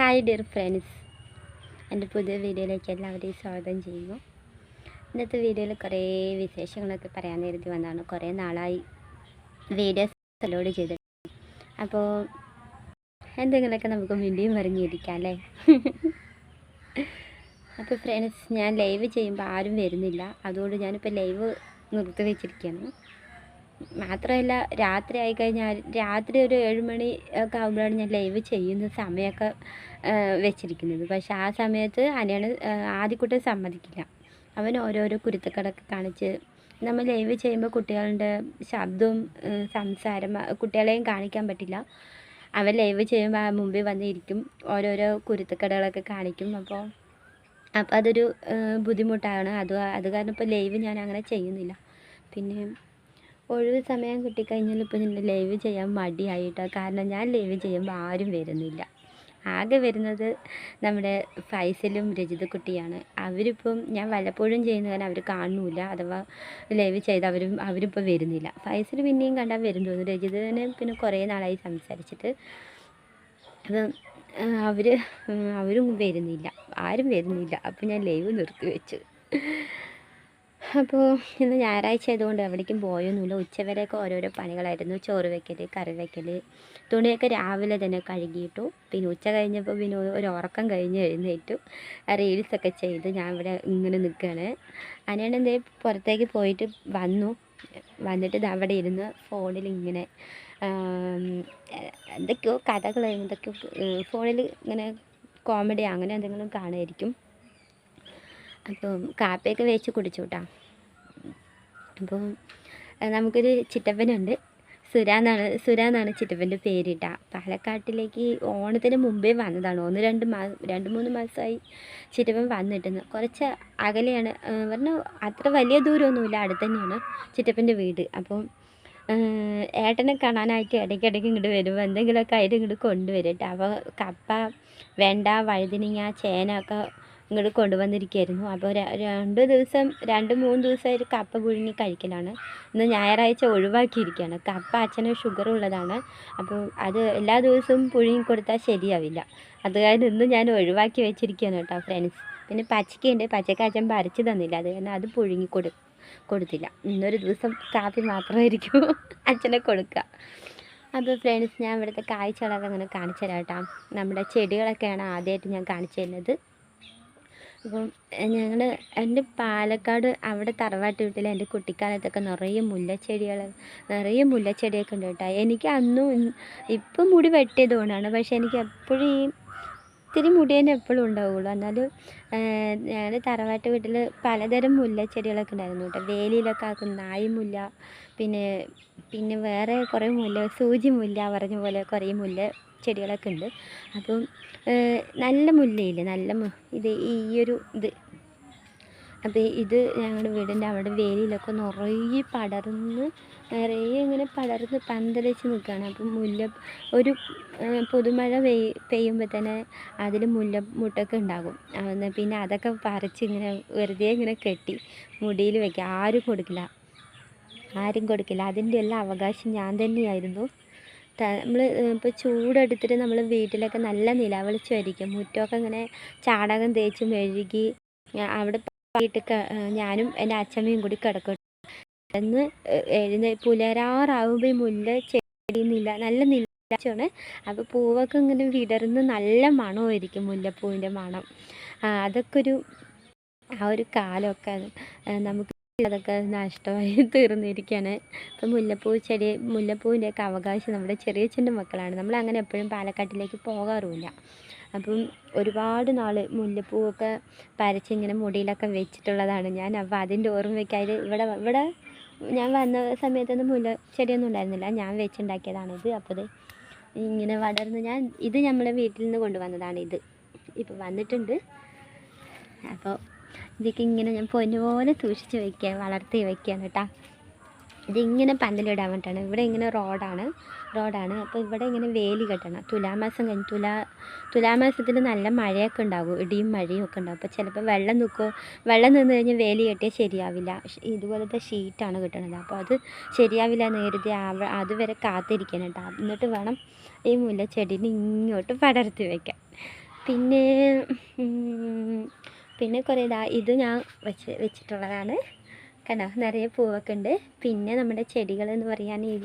Hi dear friends എന്റെ പുതിയ വീഡിയോയിലേക്ക് എല്ലാവരെയും സ്വാഗതം ചെയ്യുന്നു. ഇന്നത്തെ വീഡിയോയിൽ കുറേ വിശേഷങ്ങളൊക്കെ പറയാൻ കരുതി വന്നതാണ്. കുറേ നാളായി വീഡിയോസ് അപ്ലോഡ് ചെയ്തിട്ട് അപ്പോൾ എന്തെങ്കിലുമൊക്കെ നമുക്ക് വീണ്ടും പറഞ്ഞിരിക്കാം അല്ലേ? അപ്പോൾ ഫ്രണ്ട്സ് ഞാൻ ലൈവ് ചെയ്യുമ്പോൾ ആരും വരുന്നില്ല. അതുകൊണ്ട് ഞാനിപ്പോൾ ലൈവ് നിർത്തി വെച്ചിരിക്കുകയാണ്. മാത്രമല്ല രാത്രി ആയിക്കഴിഞ്ഞാൽ രാത്രി ഒരു ഏഴ് മണി ഒക്കെ ആകുമ്പോഴാണ് ഞാൻ ലൈവ് ചെയ്യുന്ന സമയമൊക്കെ വെച്ചിരിക്കുന്നത്. പക്ഷെ ആ സമയത്ത് അനിയാണ് ആദ്യക്കുട്ടൻ സമ്മതിക്കില്ല. അവൻ ഓരോരോ കുരുത്തക്കടൊക്കെ കാണിച്ച് നമ്മൾ ലൈവ് ചെയ്യുമ്പോൾ കുട്ടികളുടെ ശബ്ദവും സംസാരം കുട്ടികളെയും കാണിക്കാൻ പറ്റില്ല. അവൻ ലൈവ് ചെയ്യുമ്പോൾ മുമ്പിൽ വന്നിരിക്കും ഓരോരോ കുരുത്തക്കടകളൊക്കെ കാണിക്കും. അപ്പോൾ അപ്പോൾ അതൊരു ബുദ്ധിമുട്ടാണ്. അത് അത് കാരണം ഇപ്പോൾ ലൈവ് ഞാൻ അങ്ങനെ ചെയ്യുന്നില്ല. പിന്നെ ഒഴിവ് സമയം കിട്ടിക്കഴിഞ്ഞാൽ ഇപ്പോൾ ഞാൻ ലൈവ് ചെയ്യാൻ മടിയായിട്ടോ. കാരണം ഞാൻ ലൈവ് ചെയ്യുമ്പോൾ ആരും വരുന്നില്ല. ആകെ വരുന്നത് നമ്മുടെ ഫൈസലും രജിത കുട്ടിയാണ്. അവരിപ്പം ഞാൻ വല്ലപ്പോഴും ചെയ്യുന്ന കാരണം അവർ കാണുന്നില്ല അഥവാ ലൈവ് ചെയ്ത് അവരും അവരിപ്പോൾ വരുന്നില്ല. ഫൈസൽ പിന്നെയും കണ്ടാൽ വരും തോന്നുന്നു. രജിതനെ പിന്നെ കുറേ നാളായി സംസാരിച്ചിട്ട്. അപ്പം അവർ അവരും വരുന്നില്ല. ആരും വരുന്നില്ല. അപ്പം ഞാൻ ലൈവ് നിർത്തി വെച്ചു അപ്പോൾ ഇന്ന് ഞായറാഴ്ച ആയതുകൊണ്ട് എവിടേക്കും പോയൊന്നുമില്ല. ഉച്ചവരെയൊക്കെ ഓരോരോ പണികളായിരുന്നു. ചോറ് വെക്കൽ കറി വെക്കൽ തുണിയൊക്കെ രാവിലെ തന്നെ കഴുകിയിട്ടു. പിന്നെ ഉച്ച കഴിഞ്ഞപ്പോൾ പിന്നെ ഒരു- ഉറക്കം കഴിഞ്ഞ് എഴുന്നേറ്റു. റീൽസൊക്കെ ചെയ്ത് ഞാൻ ഇവിടെ ഇങ്ങനെ നിൽക്കുകയാണ് അനിയൻ എന്തേ പുറത്തേക്ക് പോയിട്ട് വന്നു. വന്നിട്ട് അവിടെ ഇരുന്ന് ഫോണിൽ ഇങ്ങനെ എന്തൊക്കെയോ കഥകൾ എന്തൊക്കെയോ ഫോണിൽ ഇങ്ങനെ കോമഡി അങ്ങനെ എന്തെങ്കിലും കാണുമായിരിക്കും. അപ്പം കാപ്പിയൊക്കെ വേച്ച് കുടിച്ചു കേട്ടോ. അപ്പം നമുക്കൊരു ചിറ്റപ്പനുണ്ട്. സുര എന്നാണ് സുര എന്നാണ് ചിറ്റപ്പന്റെ പേര് കേട്ടോ. പാലക്കാട്ടിലേക്ക് ഓണത്തിന് മുമ്പേ വന്നതാണ്. ഒന്ന് രണ്ട് മാസം രണ്ട് മൂന്ന് മാസമായി ചിറ്റപ്പൻ വന്നിട്ടുന്നത് കുറച്ച് അകലെയാണ്. പറഞ്ഞാൽ അത്ര വലിയ ദൂരമൊന്നുമില്ല. അടുത്ത് തന്നെയാണ് ചിറ്റപ്പന്റെ വീട്. അപ്പം ഏട്ടനെ കാണാനായിട്ട് ഇടയ്ക്കിടയ്ക്ക് ഇങ്ങോട്ട് വരുമ്പോൾ എന്തെങ്കിലുമൊക്കെ ആയിട്ട് ഇങ്ങോട്ട് കൊണ്ടുവരും കേട്ടോ. അപ്പോൾ കപ്പ വെണ്ട വഴുതനങ്ങ ചേന ഒക്കെ ഇങ്ങോട്ട് കൊണ്ടുവന്നിരിക്കുകയായിരുന്നു അപ്പോൾ രണ്ട് ദിവസം രണ്ട് മൂന്ന് ദിവസമായിട്ട് കപ്പ പുഴുങ്ങി കഴിക്കലാണ്. ഇന്ന് ഞായറാഴ്ച ഒഴിവാക്കിയിരിക്കുകയാണ് കപ്പ അച്ഛന് ഷുഗർ ഉള്ളതാണ്. അപ്പോൾ അത് എല്ലാ ദിവസവും പുഴുങ്ങി കൊടുത്താൽ ശരിയാവില്ല. അത് കാരണം ഇന്ന് ഞാൻ ഒഴിവാക്കി വെച്ചിരിക്കുകയാണ് കേട്ടോ ഫ്രണ്ട്സ് പിന്നെ പച്ചക്കയുണ്ട്. പച്ചക്ക അച്ഛൻ പറിച്ചു തന്നില്ല. അത് കാരണം അത് പുഴുങ്ങി കൊടു കൊടുത്തില്ല. ഇന്നൊരു ദിവസം കാപ്പി മാത്രമായിരിക്കും അച്ഛനെ കൊടുക്കുക അപ്പോൾ ഫ്രണ്ട്സ് ഞാൻ ഇവിടുത്തെ കാഴ്ചകളൊക്കെ അങ്ങനെ കാണിച്ചു തരാം കേട്ടോ. നമ്മുടെ ചെടികളൊക്കെയാണ് ആദ്യമായിട്ട് ഞാൻ കാണിച്ചു തരുന്നത്. അപ്പം ഞങ്ങൾ എന്റെ പാലക്കാട് അവിടെ തറവാട്ട് വീട്ടിൽ എന്റെ കുട്ടിക്കാലത്തൊക്കെ നിറയെ മുല്ലച്ചെടികൾ നിറയെ മുല്ലച്ചെടിയൊക്കെ ഉണ്ട് കേട്ടോ. എനിക്ക് അന്നും ഇപ്പം മുടി വെട്ടിയത് കൊണ്ടാണ്. പക്ഷേ എനിക്ക് എപ്പോഴും ഈ ഇത്തിരി മുടി തന്നെ എപ്പോഴും ഉണ്ടാവുള്ളൂ. എന്നാലും ഞാൻ തറവാട്ട് വീട്ടിൽ പലതരം മുല്ലച്ചെടികളൊക്കെ ഉണ്ടായിരുന്നു കേട്ടോ. വേലിയിലൊക്കെ ആക്കും നായി മുല്ല പിന്നെ പിന്നെ വേറെ കുറേ മുല്ല സൂചി മുല്ല പറഞ്ഞ പോലെ കുറേ മുല്ല ചെടികളൊക്കെ ഉണ്ട്. അപ്പം നല്ല മുല്ലയില്ലേ? നല്ല ഇത് ഈയൊരു ഇത്. അപ്പോൾ ഇത് ഞങ്ങളുടെ വീടിന്റെ അവിടെ വേലിയിലൊക്കെ നിറയെ പടർന്ന് നിറയെ ഇങ്ങനെ പടർന്ന് പന്തലിച്ച് നിൽക്കുകയാണ് അപ്പം മുല്ല ഒരു പുതുമഴ പെയ് പെയ്യുമ്പോൾ തന്നെ അതിൽ മുല്ല മുട്ടൊക്കെ ഉണ്ടാകും പിന്നെ അതൊക്കെ പറിച്ച് ഇങ്ങനെ വെറുതെ ഇങ്ങനെ കെട്ടി മുടിയിൽ വെക്കുക ആരും കൊടുക്കില്ല. ആരും കൊടുക്കില്ല. അതിന്റെ എല്ലാം അവകാശം ഞാൻ തന്നെയായിരുന്നു. നമ്മൾ ഇപ്പോൾ ചൂടെടുത്തിട്ട് നമ്മൾ വീട്ടിലൊക്കെ നല്ല നിലവിളിച്ചുമായിരിക്കും മുറ്റമൊക്കെ ഇങ്ങനെ ചാണകം തേച്ച് മെഴുകി അവിടെ പോയിട്ട് ഞാനും എന്റെ അച്ഛമ്മയും കൂടി കിടക്കും. എന്ന് എഴുന്ന പുലരാറാവുമ്പോൾ ഈ മുല്ല ചെടിയുന്നില്ല നല്ല നിലാച്ചാണ് അപ്പോൾ പൂവൊക്കെ ഇങ്ങനെ വിടർന്ന് നല്ല മണമായിരിക്കും മുല്ലപ്പൂവിന്റെ മണം. അതൊക്കെ ഒരു ആ ഒരു കാലമൊക്കെ നമുക്ക് അതൊക്കെ നഷ്ടമായി തീർന്നിരിക്കുകയാണ്. ഇപ്പം മുല്ലപ്പൂ ചെടി മുല്ലപ്പൂവിന്റെയൊക്കെ അവകാശം നമ്മുടെ ചെറിയ ചെറിയ മക്കളാണ്. നമ്മൾ അങ്ങനെ എപ്പോഴും പാലക്കാട്ടിലേക്ക് പോകാറുമില്ല. അപ്പം ഒരുപാട് നാൾ മുല്ലപ്പൂവൊക്കെ പരച്ചിങ്ങനെ മുടിയിലൊക്കെ വെച്ചിട്ടുള്ളതാണ്. ഞാൻ അപ്പോൾ അതിന്റെ ഓർമ്മയ്ക്കായി ഇവിടെ ഇവിടെ ഞാൻ വന്ന സമയത്തൊന്നും മുല്ല ചെടിയൊന്നും ഉണ്ടായിരുന്നില്ല. ഞാൻ വെച്ചുണ്ടാക്കിയതാണിത് അപ്പോൾ ഇത് ഇങ്ങനെ വളർന്ന് ഞാൻ ഇത് നമ്മളെ വീട്ടിൽ നിന്ന് കൊണ്ടുവന്നതാണ് ഇത്. ഇപ്പോൾ വന്നിട്ടുണ്ട്. അപ്പോൾ ഇതൊക്കെ ഇങ്ങനെ ഞാൻ പൊന്നുപോലെ സൂക്ഷിച്ച് വയ്ക്കുക വളർത്തി വയ്ക്കുകയാണ് കേട്ടോ. ഇതിങ്ങനെ പന്തലിടാൻ വേണ്ടിയിട്ടാണ് ഇവിടെ ഇങ്ങനെ റോഡാണ്. റോഡാണ്. അപ്പോൾ ഇവിടെ ഇങ്ങനെ വേലി കെട്ടണം. തുലാമാസം കഴിഞ്ഞ് തുലാ തുലാമാസത്തിൽ നല്ല മഴയൊക്കെ ഉണ്ടാകും. ഇടിയും മഴയും ഒക്കെ ഉണ്ടാകും. അപ്പോൾ ചിലപ്പോൾ വെള്ളം നിൽക്കുമോ വെള്ളം നിന്ന് കഴിഞ്ഞാൽ വേലി കെട്ടിയാൽ ശരിയാവില്ല. ഇതുപോലത്തെ ഷീറ്റാണ് കിട്ടണത്. അപ്പോൾ അത് ശരിയാവില്ല എന്ന് കരുതി അതുവരെ കാത്തിരിക്കണം കേട്ടോ. എന്നിട്ട് വേണം ഈ മുല്ലച്ചെടീനെ ഇങ്ങോട്ട് പടർത്തി വയ്ക്കാൻ പിന്നെ പിന്നെ കുറേ ഇതാ ഇത് ഞാൻ വെച്ച് വെച്ചിട്ടുള്ളതാണ്. കണ്ടോ? നിറയെ പൂവൊക്കെ ഉണ്ട്. പിന്നെ നമ്മുടെ ചെടികൾ എന്ന് പറയാൻ ഇത്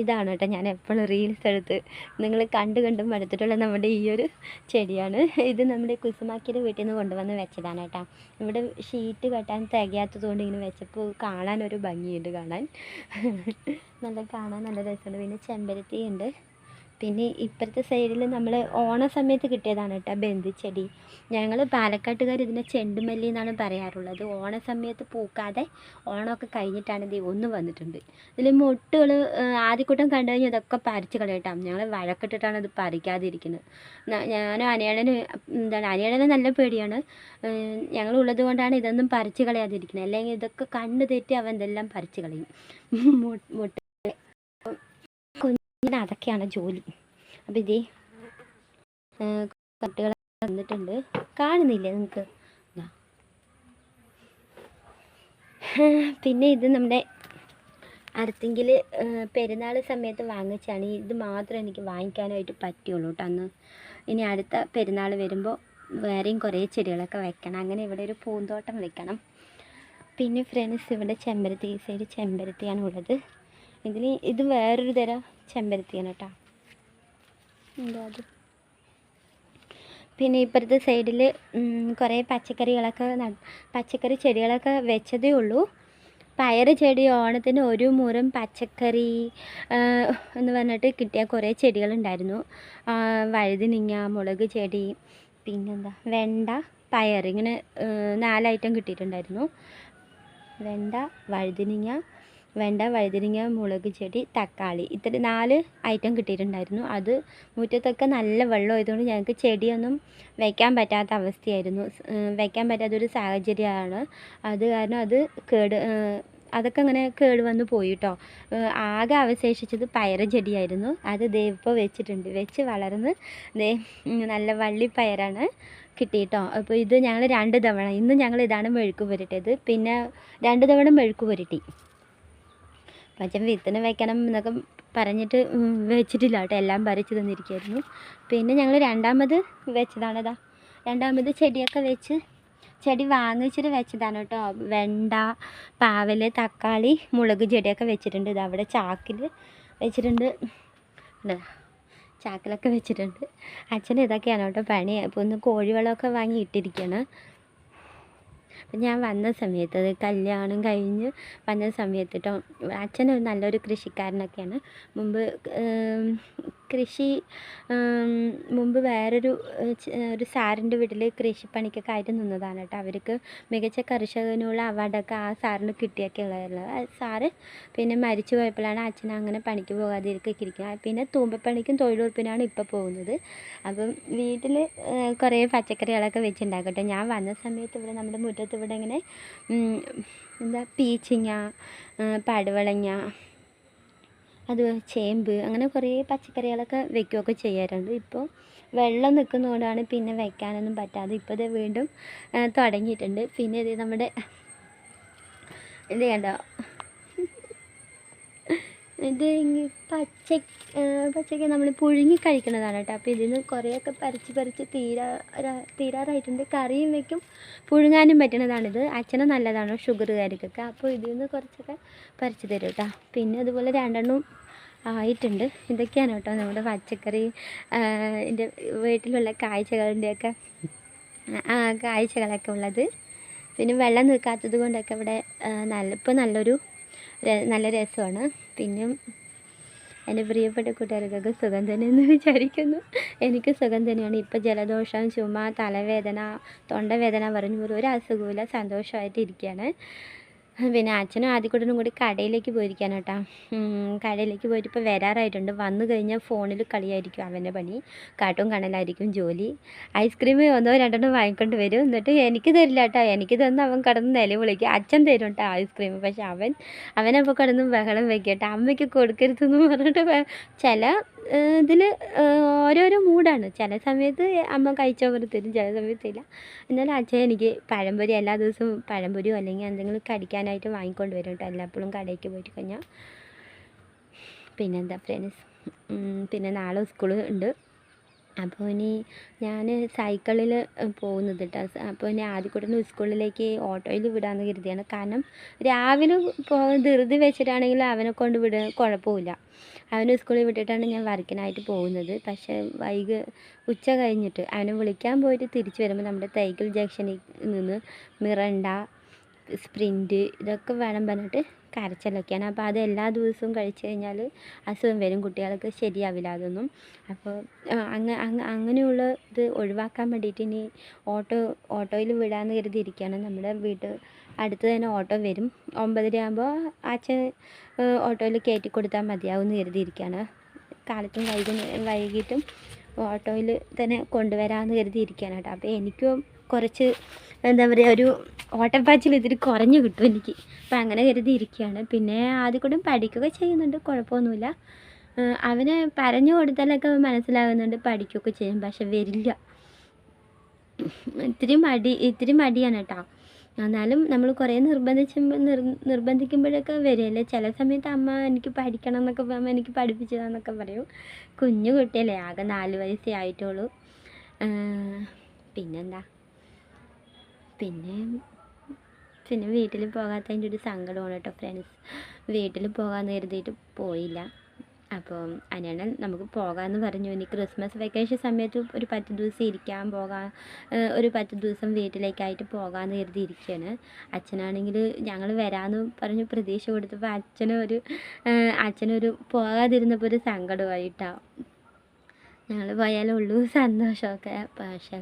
ഇതാണ് കേട്ടോ. ഞാൻ എപ്പോഴും റീൽസ് എടുത്ത് നിങ്ങൾ കണ്ട് കണ്ടും എടുത്തിട്ടുള്ള നമ്മുടെ ഈ ഒരു ചെടിയാണ്. ഇത് നമ്മുടെ കുസുമാക്കിയുടെ വീട്ടിൽ നിന്ന് കൊണ്ടുവന്ന് വെച്ചതാണ് കേട്ടോ. ഇവിടെ ഷീറ്റ് കെട്ടാൻ തികയാത്തത് കൊണ്ട് ഇങ്ങനെ വെച്ചപ്പോൾ കാണാൻ ഒരു ഭംഗിയുണ്ട് കാണാൻ. നല്ല കാണാൻ നല്ല രസമുണ്ട്. പിന്നെ ചെമ്പരത്തി ഉണ്ട് പിന്നെ ഇപ്പുറത്തെ സൈഡിൽ നമ്മൾ ഓണ സമയത്ത് കിട്ടിയതാണ് കേട്ടോ ബന്ധിച്ചെടി ഞങ്ങൾ പാലക്കാട്ടുകാർ ഇതിനെ ചെണ്ടുമല്ലി എന്നാണ് പറയാറുള്ളത്. ഓണ സമയത്ത് പൂക്കാതെ ഓണമൊക്കെ കഴിഞ്ഞിട്ടാണ് ഇത് ഒന്ന് വന്നിട്ടുണ്ട്. ഇതിൽ മൊട്ടുകൾ ആദ്യക്കൂട്ടം കണ്ടു കഴിഞ്ഞാൽ ഇതൊക്കെ പറിച്ച് കളയട്ടോ ഞങ്ങൾ വഴക്കിട്ടിട്ടാണ് ഇത് പറിക്കാതിരിക്കുന്നത്. ഞാനും അനിയണന് എന്താണ് അനിയണന് നല്ല പേടിയാണ്. ഞങ്ങൾ ഉള്ളത് കൊണ്ടാണ് ഇതൊന്നും പറിച്ച് കളയാതിരിക്കുന്നത്. അല്ലെങ്കിൽ ഇതൊക്കെ കണ്ണ് തെറ്റി അവൻ ഇതെല്ലാം പറിച്ച് കളയും. മൊട്ട് കുഞ്ഞിന് അതൊക്കെയാണ് ജോലി. അപ്പം ഇതേ കുട്ടികൾ വന്നിട്ടുണ്ട്. കാണുന്നില്ലേ നിങ്ങൾക്ക് പിന്നെ ഇത് നമ്മുടെ അടുത്തെങ്കിൽ പെരുന്നാൾ സമയത്ത് വാങ്ങിച്ചാണ് ഇത് മാത്രമേ എനിക്ക് വാങ്ങിക്കാനായിട്ട് പറ്റുള്ളൂ കേട്ടോ അന്ന്. ഇനി അടുത്ത പെരുന്നാൾ വരുമ്പോൾ വേറെയും കുറേ ചെടികളൊക്കെ വെക്കണം. അങ്ങനെ ഇവിടെ ഒരു പൂന്തോട്ടം വെക്കണം. പിന്നെ ഫ്രണ്ട്സ് ഇവിടെ ചെമ്പരത്തി ഈ സൈഡ് ചെമ്പരത്തിയാണ് ഉള്ളത്. ഇതിൽ ഇത് വേറൊരു തരം ചെമ്പരത്തിയാണ് കേട്ടോ. എന്താ അത്? പിന്നെ ഇപ്പുറത്തെ സൈഡിൽ കുറേ പച്ചക്കറികളൊക്കെ പച്ചക്കറി ചെടികളൊക്കെ വെച്ചതേ ഉള്ളൂ. പയർ ചെടി ഓണത്തിന് ഒരു മുറം പച്ചക്കറി എന്ന് പറഞ്ഞിട്ട് കിട്ടിയ കുറേ ചെടികളുണ്ടായിരുന്നു. വഴുതിനിങ്ങ മുളക് ചെടി പിന്നെന്താ വെണ്ട പയർ ഇങ്ങനെ നാല് ഐറ്റം കിട്ടിയിട്ടുണ്ടായിരുന്നു. വെണ്ട വഴുതനങ്ങ വെണ്ട വഴുതനങ്ങ മുളക് ചെടി തക്കാളി. ഇത്ര നാല് ഐറ്റം കിട്ടിയിട്ടുണ്ടായിരുന്നു. അത് മുറ്റത്തൊക്കെ നല്ല വെള്ളം ആയതുകൊണ്ട് ഞങ്ങൾക്ക് ചെടിയൊന്നും വെക്കാൻ പറ്റാത്ത അവസ്ഥയായിരുന്നു. വയ്ക്കാൻ പറ്റാത്തൊരു സാഹചര്യമാണ്. അത് കാരണം അത് കേട് അതൊക്കെ അങ്ങനെ കേട് വന്ന് പോയി കേട്ടോ ആകെ അവശേഷിച്ചത് പയറ് ചെടിയായിരുന്നു. അത് ദേ വെച്ചിട്ടുണ്ട്. വെച്ച് വളർന്ന് ദേ നല്ല വള്ളിപ്പയറാണ് കിട്ടിയിട്ടോ അപ്പോൾ ഇത് ഞങ്ങൾ രണ്ട് തവണ ഇന്ന് ഞങ്ങൾ ഇതാണ് മെഴുക്ക് പുരട്ടിയത് പിന്നെ രണ്ട് തവണ മെഴുക്ക് പുരട്ടി പക്ഷേ വിത്തിന് വെക്കണം എന്നൊക്കെ പറഞ്ഞിട്ട് വെച്ചിട്ടില്ല കേട്ടോ. എല്ലാം പറിച്ച് തന്നിരിക്കുകയായിരുന്നു. പിന്നെ ഞങ്ങൾ രണ്ടാമത് വെച്ചതാണതാ രണ്ടാമത് ചെടിയൊക്കെ വെച്ച് ചെടി വാങ്ങിച്ചിട്ട് വെച്ചതാണ് കേട്ടോ. വെണ്ട പാവൽ തക്കാളി മുളക് ചെടിയൊക്കെ വെച്ചിട്ടുണ്ട്. ഇത് അവിടെ ചാക്കിൽ വെച്ചിട്ടുണ്ട്. ചാക്കിലൊക്കെ വെച്ചിട്ടുണ്ട്. അച്ഛൻ ഇതൊക്കെയാണ് കേട്ടോ പണി. അപ്പോൾ ഒന്ന് കോഴിവളമൊക്കെ വാങ്ങി ഇട്ടിരിക്കുകയാണ്. അപ്പം ഞാൻ വന്ന സമയത്ത് അത് കല്യാണം കഴിഞ്ഞ് വന്ന സമയത്ത് കേട്ടോ അച്ഛൻ ഒരു നല്ലൊരു കൃഷിക്കാരനൊക്കെയാണ്. മുമ്പ് കൃഷി മുമ്പ് വേറൊരു ഒരു സാറിന്റെ വീട്ടിൽ കൃഷിപ്പണിക്കൊക്കെ ആയിട്ട് നിന്നതാണ് കേട്ടോ അവർക്ക് മികച്ച കർഷകനുള്ള അവാർഡൊക്കെ ആ സാറിന് കിട്ടിയൊക്കെ ആ സാറ് പിന്നെ മരിച്ചു പോയപ്പോഴാണ് അച്ഛൻ അങ്ങനെ പണിക്ക് പോകാതിരിക്കൊക്കെ ഇരിക്കുന്നത് പിന്നെ തൂമ്പപ്പണിക്കും തൊഴിലുറപ്പിനാണ് ഇപ്പോൾ പോകുന്നത്. അപ്പം വീട്ടിൽ കുറേ പച്ചക്കറികളൊക്കെ വെച്ചുണ്ടാക്കട്ടെ ഞാൻ വന്ന സമയത്ത് ഇവിടെ നമ്മുടെ മുറ്റത്ത് ഇവിടെ ഇങ്ങനെ എന്താ പീച്ചിങ്ങ പടവളങ്ങ അത് ചേമ്പ് അങ്ങനെ കുറേ പച്ചക്കറികളൊക്കെ വെക്കുകയൊക്കെ ചെയ്യാറുണ്ട്. ഇപ്പോൾ വെള്ളം നിൽക്കുന്നതുകൊണ്ടാണ് പിന്നെ വെക്കാനൊന്നും പറ്റാതെ ഇപ്പോൾ ഇത് വീണ്ടും തുടങ്ങിയിട്ടുണ്ട്. പിന്നെ ഇത് നമ്മുടെ ഇത് കണ്ടോ ഇത് പച്ച ആ, പച്ചക്ക നമ്മൾ പുഴുങ്ങി കഴിക്കുന്നതാണ് കേട്ടോ. അപ്പോൾ ഇതിൽ നിന്ന് കുറേയൊക്കെ പറിച്ച് പറിച്ച് തീരാ തീരാറായിട്ടുണ്ട്. കറിയും വയ്ക്കും പുഴുങ്ങാനും പറ്റുന്നതാണിത് അച്ഛന് നല്ലതാണ് ഷുഗറുകാർക്കൊക്കെ അപ്പോൾ ഇതിൽ നിന്ന് കുറച്ചൊക്കെ പറിച്ച് തരും കേട്ടോ. പിന്നെ അതുപോലെ രണ്ടെണ്ണം ആയിട്ടുണ്ട്. ഇതൊക്കെയാണ് കേട്ടോ നമ്മുടെ പച്ചക്കറി എന്റെ വീട്ടിലുള്ള കാഴ്ചകളുടെയൊക്കെ കാഴ്ചകളൊക്കെ ഉള്ളത്. പിന്നെ വെള്ളം നിൽക്കാത്തത് കൊണ്ടൊക്കെ ഇവിടെ നല്ല ഇപ്പോൾ നല്ലൊരു നല്ല രസമാണ്. പിന്നെ എന്റെ പ്രിയപ്പെട്ട കൂട്ടുകാർക്കൊക്കെ സുഖം തന്നെയെന്ന് വിചാരിക്കുന്നു. എനിക്ക് സുഖം തന്നെയാണ്. ഇപ്പോൾ ജലദോഷം ചുമ തലവേദന തൊണ്ടവേദന പറഞ്ഞ പോലും ഒരു അസുഖമില്ല സന്തോഷമായിട്ട് ഇരിക്കുകയാണ് പിന്നെ അച്ഛനും ആദ്യക്കൂട്ടനും കൂടി കടയിലേക്ക് പോയിരിക്കാൻ കേട്ടോ. കടയിലേക്ക് പോയിട്ട് ഇപ്പോൾ വരാറായിട്ടുണ്ട്. വന്നു കഴിഞ്ഞാൽ ഫോണിൽ കളിയായിരിക്കും അവന്റെ പണി. കാട്ടും കണലായിരിക്കും ജോലി. ഐസ്ക്രീം ഒന്നോ രണ്ടെണ്ണം വാങ്ങിക്കൊണ്ട് വരും. എന്നിട്ട് എനിക്ക് തരില്ല കേട്ടോ. എനിക്ക് തന്ന് അവൻ കിടന്ന് നിലവിളിക്കും. അച്ഛൻ തരും കേട്ടോ ഐസ്ക്രീം. പക്ഷെ അവൻ അവനപ്പോൾ കടന്ന് ബഹളം വെക്കട്ടെ അമ്മയ്ക്ക് കൊടുക്കരുതെന്ന് പറഞ്ഞിട്ട് ചില ഇതിൽ ഓരോരോ മൂഡാണ്. ചില സമയത്ത് അമ്മ കഴിച്ച പോലെ തരും ചില സമയത്ത് ഇല്ല. എന്നാലും അച്ഛൻ എനിക്ക് പഴംപൊരി എല്ലാ ദിവസവും പഴംപൊരിയോ അല്ലെങ്കിൽ എന്തെങ്കിലും കടിക്കാനായിട്ട് വാങ്ങിക്കൊണ്ട് വരും കേട്ടോ. എല്ലാപ്പോഴും കടയ്ക്ക് പോയിട്ട് കഴിഞ്ഞാൽ പിന്നെന്താ ഫ്രണ്ട്സ് പിന്നെ നാളെ സ്കൂൾ ഉണ്ട്. അപ്പോൾ ഇനി ഞാൻ സൈക്കിളിൽ പോകുന്നത് കേട്ടോ അപ്പോൾ ഇനി ആദ്യക്കൂട്ടന് സ്കൂളിലേക്ക് ഓട്ടോയിൽ വിടാമെന്ന് കരുതിയാണ്. കാരണം രാവിലെ ധൃതി വെച്ചിട്ടാണെങ്കിൽ അവനെ കൊണ്ട് വിട കുഴപ്പമില്ല. അവനെ സ്കൂളിൽ വിട്ടിട്ടാണ് ഞാൻ വർക്കിനായിട്ട് പോകുന്നത്. പക്ഷേ വൈകി ഉച്ച കഴിഞ്ഞിട്ട് അവനെ വിളിക്കാൻ പോയിട്ട് തിരിച്ച് വരുമ്പോൾ നമ്മുടെ തൈക്കൽ ജംഗ്ഷനിൽ നിന്ന് മിറണ്ട സ്പ്രിന്റ് ഇതൊക്കെ വേണം പറഞ്ഞിട്ട് കരച്ചിലൊക്കെയാണ്. അപ്പോൾ അത് എല്ലാ ദിവസവും കഴിച്ച് കഴിഞ്ഞാൽ അസുഖം വരും. കുട്ടികൾക്ക് ശരിയാവില്ല അതൊന്നും. അപ്പോൾ അങ്ങ് അങ്ങനെയുള്ള ഇത് ഒഴിവാക്കാൻ വേണ്ടിയിട്ട് ഇനി ഓട്ടോ ഓട്ടോയിൽ വിടാമെന്ന് കരുതിയിരിക്കുകയാണ്. നമ്മുടെ വീട്ട് അടുത്ത് തന്നെ ഓട്ടോ വരും. ഒമ്പതര ആകുമ്പോൾ അച്ഛൻ ഓട്ടോയിൽ കയറ്റി കൊടുത്താൽ മതിയാവും എന്ന് കരുതിയിരിക്കുകയാണ്. കാലത്തും വൈകുന്നേരം വൈകിട്ടും ഓട്ടോയിൽ തന്നെ കൊണ്ടുവരാമെന്ന് കരുതിയിരിക്കുകയാണ് കേട്ടോ. അപ്പോൾ എനിക്കും കുറച്ച് എന്താ പറയുക ഒരു ഓട്ടപ്പാച്ചിൽ ഇതിൽ കുറഞ്ഞു കിട്ടും എനിക്ക്. അപ്പം അങ്ങനെ കരുതി ഇരിക്കുകയാണ്. പിന്നെ ആദ്യം കൂടെ പഠിക്കുകയൊക്കെ ചെയ്യുന്നുണ്ട് കുഴപ്പമൊന്നുമില്ല. അവന് പറഞ്ഞു കൊടുത്താലൊക്കെ മനസ്സിലാകുന്നുണ്ട് പഠിക്കുകയൊക്കെ ചെയ്യും പക്ഷെ വരില്ല. ഇത്തിരി മടി ഇത്തിരി മടിയാണ് കേട്ടോ. എന്നാലും നമ്മൾ കുറേ നിർബന്ധിച്ചുമ്പോൾ നിർ നിർബന്ധിക്കുമ്പോഴൊക്കെ വരുമല്ലേ ചില സമയത്ത് അമ്മ എനിക്ക് പഠിക്കണം എന്നൊക്കെ അമ്മ എനിക്ക് പഠിപ്പിച്ചതാന്നൊക്കെ പറയും. കുഞ്ഞു കുട്ടിയല്ലേ ആകെ നാല് വയസ്സേ ആയിട്ടുള്ളൂ. പിന്നെന്താ? പിന്നെ പിന്നെ വീട്ടിൽ പോകാത്തതിന്റെ ഒരു സങ്കടമാണ് കേട്ടോ ഫ്രണ്ട്സ് വീട്ടിൽ പോകാമെന്ന് കരുതിയിട്ട് പോയില്ല. അപ്പോൾ അനിയണ്ണൻ നമുക്ക് പോകാമെന്ന് പറഞ്ഞു. ഇനി ക്രിസ്മസ് വെക്കേഷൻ സമയത്ത് ഒരു പത്ത് ദിവസം ഇരിക്കാൻ പോകാൻ ഒരു പത്ത് ദിവസം വീട്ടിലേക്കായിട്ട് പോകാമെന്ന് കരുതി ഇരിക്കുകയാണ് അച്ഛനാണെങ്കിൽ ഞങ്ങൾ വരാമെന്ന് പറഞ്ഞ് പ്രതീക്ഷ കൊടുത്തപ്പോൾ അച്ഛനൊരു അച്ഛനൊരു പോകാതിരുന്നപ്പോൾ ഒരു സങ്കടമായിട്ടാണ് ഞങ്ങൾ പോയാലുള്ളൂ സന്തോഷമൊക്കെ. പക്ഷേ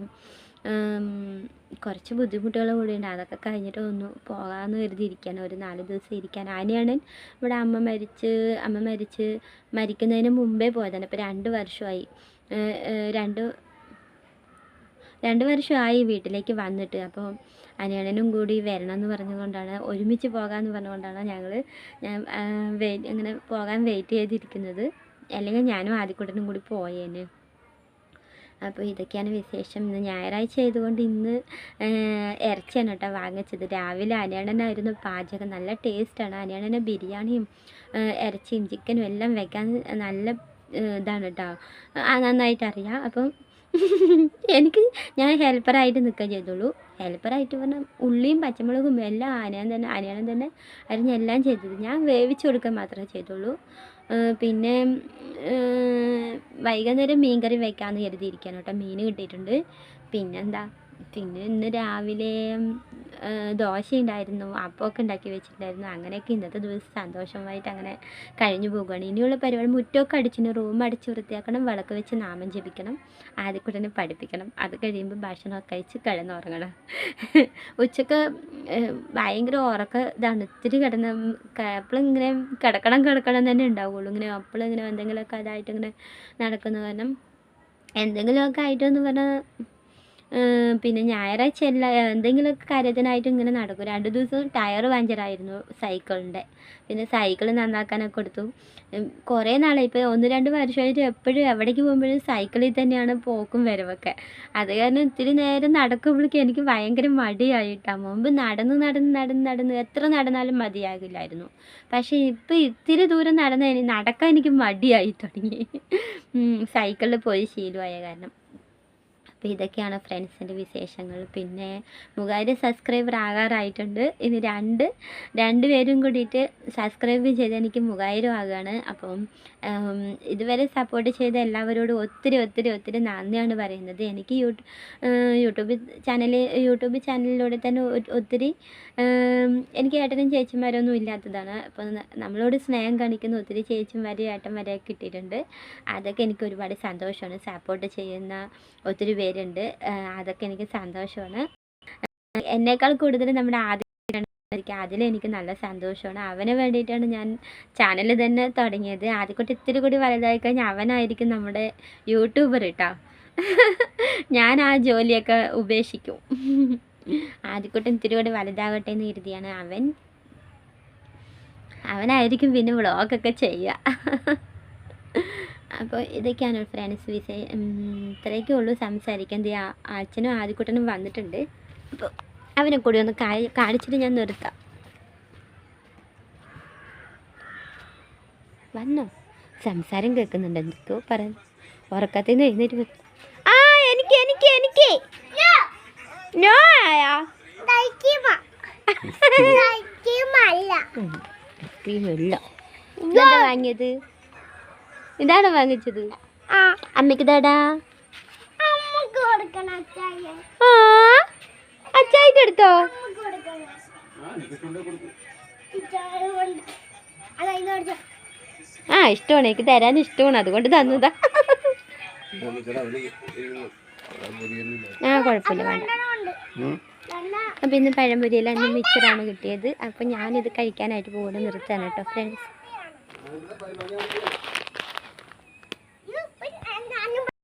കുറച്ച് ബുദ്ധിമുട്ടുകൾ കൂടി ഉണ്ട്. അതൊക്കെ കഴിഞ്ഞിട്ട് ഒന്ന് പോകാമെന്ന് കരുതിയിരിക്കാൻ ഒരു നാല് ദിവസം ഇരിക്കാൻ. ആനയാണ് ഇവിടെ അമ്മ മരിച്ച് അമ്മ മരിച്ച് മരിക്കുന്നതിന് മുമ്പേ പോയതാണ്. ഇപ്പോൾ രണ്ട് വർഷമായി. രണ്ട് രണ്ട് വർഷമായി വീട്ടിലേക്ക് വന്നിട്ട്. അപ്പോൾ അനിയണനും കൂടി വരണം എന്ന് പറഞ്ഞുകൊണ്ടാണ് ഒരുമിച്ച് പോകാമെന്ന് പറഞ്ഞുകൊണ്ടാണ് ഞങ്ങൾ ഞാൻ വെയിറ്റ് അങ്ങനെ പോകാൻ വെയിറ്റ് ചെയ്തിരിക്കുന്നത്. അല്ലെങ്കിൽ ഞാനും ആദ്യക്കൂട്ടനും കൂടി പോയേനെ. അപ്പോൾ ഇതൊക്കെയാണ് വിശേഷം. ഇന്ന് ഞായറാഴ്ച ആയതുകൊണ്ട് ഇന്ന് ഇറച്ചിയാണ് കേട്ടോ വാങ്ങിച്ചത്. രാവിലെ അനിയണ്ണനായിരുന്നു പാചകം. നല്ല ടേസ്റ്റാണ്. അനിയണന ബിരിയാണിയും ഇറച്ചിയും ചിക്കനും എല്ലാം വെക്കാൻ നല്ല ഇതാണ് കേട്ടോ. നന്നായിട്ട് അറിയാം. അപ്പം എനിക്ക് ഞാൻ ഹെൽപ്പറായിട്ട് നിൽക്കുക ചെയ്തോളൂ ഹെൽപ്പറായിട്ട് പറഞ്ഞാൽ ഉള്ളിയും പച്ചമുളകും എല്ലാം ആനയാൻ തന്നെ ആനയാനും തന്നെ അരിഞ്ഞെല്ലാം ചെയ്തത്. ഞാൻ വേവിച്ച് കൊടുക്കാൻ മാത്രമേ ചെയ്തുള്ളൂ. പിന്നെ വൈകുന്നേരം മീൻ കറി വെക്കാമെന്ന് കരുതിയിരിക്കുകയാണ് കേട്ടോ. മീൻ കിട്ടിയിട്ടുണ്ട്. പിന്നെന്താ? പിന്നെ ഇന്ന് രാവിലെ ദോശ ഉണ്ടായിരുന്നു അപ്പമൊക്കെ ഉണ്ടാക്കി വെച്ചിട്ടുണ്ടായിരുന്നു. അങ്ങനെയൊക്കെ ഇന്നത്തെ ദിവസം സന്തോഷമായിട്ട് അങ്ങനെ കഴിഞ്ഞു പോകുകയാണ് ഇനിയുള്ള പരിപാടി മുറ്റമൊക്കെ അടിച്ചിന് റൂം അടിച്ച് വൃത്തിയാക്കണം വിളക്ക് വെച്ച് നാമം ജപിക്കണം ആദ്യക്കുട്ടനെ പഠിപ്പിക്കണം. അത് കഴിയുമ്പോൾ ഭക്ഷണമൊക്കെ കഴിച്ച് കിടന്നുറങ്ങണം. ഉച്ചയ്ക്ക് ഭയങ്കര ഉറക്ക ഇതാണ്. ഒത്തിരി കിടന്ന് എപ്പോഴും ഇങ്ങനെ കിടക്കണം കിടക്കണം തന്നെ ഉണ്ടാവുള്ളൂ. ഇങ്ങനെ അപ്പോഴും ഇങ്ങനെ എന്തെങ്കിലുമൊക്കെ അതായിട്ട് ഇങ്ങനെ നടക്കുന്ന കാരണം എന്തെങ്കിലുമൊക്കെ ആയിട്ടെന്ന് പറഞ്ഞാൽ പിന്നെ ഞായറാഴ്ച എല്ലാ എന്തെങ്കിലുമൊക്കെ കാര്യത്തിനായിട്ട് ഇങ്ങനെ നടക്കും. രണ്ട് ദിവസം ടയർ പഞ്ചറായിരുന്നു സൈക്കിളിന്റെ പിന്നെ സൈക്കിൾ നന്നാക്കാനൊക്കെ കൊടുത്തു. കുറേ നാളെ ഇപ്പോൾ ഒന്ന് രണ്ട് വർഷമായിട്ട് എപ്പോഴും എവിടേക്ക് പോകുമ്പോഴും സൈക്കിളിൽ തന്നെയാണ് പോക്കും വരവൊക്കെ. അത് കാരണം ഇത്തിരി നേരം നടക്കുമ്പോഴേക്കും എനിക്ക് ഭയങ്കര മടിയായിട്ടാണ് മുമ്പ് നടന്ന് നടന്ന് നടന്ന് നടന്ന് എത്ര നടന്നാലും മതിയാകില്ലായിരുന്നു. പക്ഷേ ഇപ്പോൾ ഇത്തിരി ദൂരം നടന്ന നടക്കാൻ എനിക്ക് മടിയായി തുടങ്ങി. സൈക്കിളിൽ പോയി ശീലമായ കാരണം. അപ്പോൾ ഇതൊക്കെയാണ് ഫ്രണ്ട്സിന്റെ വിശേഷങ്ങൾ. പിന്നെ മൂവായിരം സബ്സ്ക്രൈബർ ആകാറായിട്ടുണ്ട്. ഇനി രണ്ട് രണ്ട് പേരും കൂടിയിട്ട് സബ്സ്ക്രൈബ് ചെയ്ത് എനിക്ക് മൂവായിരം ആകുകയാണ് അപ്പം ഇതുവരെ സപ്പോർട്ട് ചെയ്ത എല്ലാവരോടും ഒത്തിരി ഒത്തിരി ഒത്തിരി നന്ദിയാണ് പറയുന്നത്. എനിക്ക് യൂട്യൂബ് ചാനൽ യൂട്യൂബ് ചാനലിലൂടെ തന്നെ ഒത്തിരി എനിക്ക് ഏട്ടനും ചേച്ചിമാരൊന്നും ഇല്ലാത്തതാണ്. അപ്പോൾ നമ്മളോട് സ്നേഹം കാണിക്കുന്ന ഒത്തിരി ചേച്ചിമാരും ഏട്ടന്മാരെയൊക്കെ കിട്ടിയിട്ടുണ്ട്. അതൊക്കെ എനിക്ക് ഒരുപാട് സന്തോഷമാണ്. സപ്പോർട്ട് ചെയ്യുന്ന ഒത്തിരി പേരുണ്ട്. അതൊക്കെ എനിക്ക് സന്തോഷമാണ്. എന്നേക്കാൾ കൂടുതൽ നമ്മുടെ ആദ്യം അതിലെനിക്ക് നല്ല സന്തോഷമാണ്. അവന് വേണ്ടിയിട്ടാണ് ഞാൻ ചാനൽ തന്നെ തുടങ്ങിയത്. ആദ്യക്കൂട്ടി ഇത്തിരി കൂടി വലുതായി കഴിഞ്ഞാൽ അവനായിരിക്കും നമ്മുടെ യൂട്യൂബർ കേട്ടോ ഞാൻ ആ ജോലിയൊക്കെ ഉപേക്ഷിക്കും. ആദ്യക്കൂട്ടം ഇത്തിരി കൂടി വലുതാകട്ടെ എന്ന് കരുതിയാണ് അവൻ. അവനായിരിക്കും പിന്നെ വ്ളോഗൊക്കെ ചെയ്യുക. അപ്പോൾ ഇതൊക്കെയാണ് ഫ്രണ്ട്സ് വിഷയം ഇത്രയൊക്കെ ഉള്ളൂ സംസാരിക്കാൻ. അച്ഛനും ആദ്യക്കുട്ടനും വന്നിട്ടുണ്ട്. അപ്പോൾ അവനെ കൂടി ഒന്ന് കാണിച്ചിട്ട് ഞാൻ നിർത്താം. വന്നോ? സംസാരം കേൾക്കുന്നുണ്ട്. എന്തൊക്കെയോ പറയാൻ ഉറക്കത്തിൽ നിന്ന് എഴുന്നേറ്റ് ആ എനിക്ക് എനിക്ക് എനിക്ക്! നോ ആയാ? ഐസ്ക്രീം അല്ല വാങ്ങിയത്? ഇതാണോ വാങ്ങിച്ചത്? അമ്മയ്ക്ക് ഇതാടാ എടുത്തോ ആ. ഇഷ്ടമാണ്. എനിക്ക് തരാൻ ഇഷ്ടമാണ്. അതുകൊണ്ട് തന്നതാ. ആ കുഴപ്പമില്ല വേണ്ട. അപ്പം ഇന്ന് പഴംപൊരിയിൽ ഇന്ന് മിക്സറാണ് കിട്ടിയത്. അപ്പം ഞാനിത് കഴിക്കാനായിട്ട് പോകുന്നത് നിർത്താൻ കേട്ടോ ഫ്രണ്ട്സ്